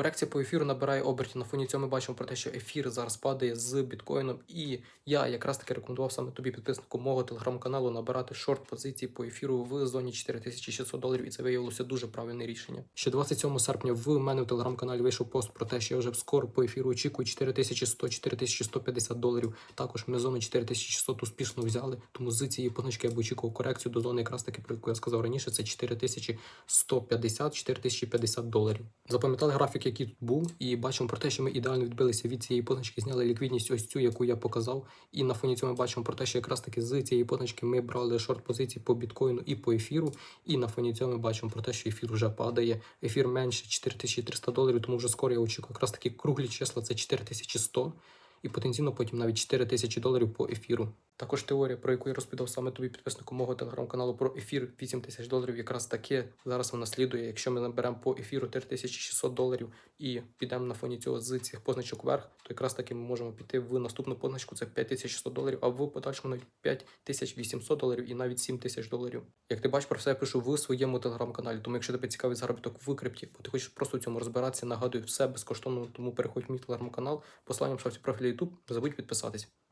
Корекція по ефіру набирає обертів. На фоні цього ми бачимо про те, що ефір зараз падає з біткоїном. І я якраз таки рекомендував саме тобі, підписнику мого телеграм-каналу, набирати шорт позиції по ефіру в зоні 4600 доларів, і це виявилося дуже правильне рішення. Ще 27 серпня в мене в телеграм-каналі вийшов пост про те, що я вже скоро по ефіру очікую 4100-4150 доларів. Також ми зону 4600 успішно взяли. Тому з цієї позначки я б очікував корекцію до зони, якраз таки про яку я сказав раніше. Це 4150-4050 доларів. Запам'ятали графік, який тут був, і бачимо про те, що ми ідеально відбилися від цієї позначки, зняли ліквідність, ось цю, яку я показав. І на фоні цього ми бачимо про те, що якраз таки з цієї позначки ми брали шорт позиції по біткоїну і по ефіру. І на фоні цього ми бачимо про те, що ефір вже падає. Ефір менше 4300 доларів, тому вже скоро я очікую. Якраз такі круглі числа це 4100 і потенційно потім навіть 4000 доларів по ефіру. Також теорія, про яку я розповідав саме тобі підписнику мого телеграм-каналу про ефір 8 тисяч доларів, якраз таке зараз вона слідує. Якщо ми наберемо по ефіру 3600 доларів і підемо на фоні цього з цих позначок вверх, то якраз таки ми можемо піти в наступну позначку, це 5100 доларів, а в подальшому навіть 5800 доларів і навіть 7000 доларів. Як ти бачиш, про все я пишу в своєму телеграм-каналі. Тому якщо тебе цікавий заробіток в крипті, бо ти хочеш просто в цьому розбиратися, нагадую, все безкоштовно, тому переходь в мій телеграм-канал, посилання в шапці профілі YouTube, не забудь підписатись.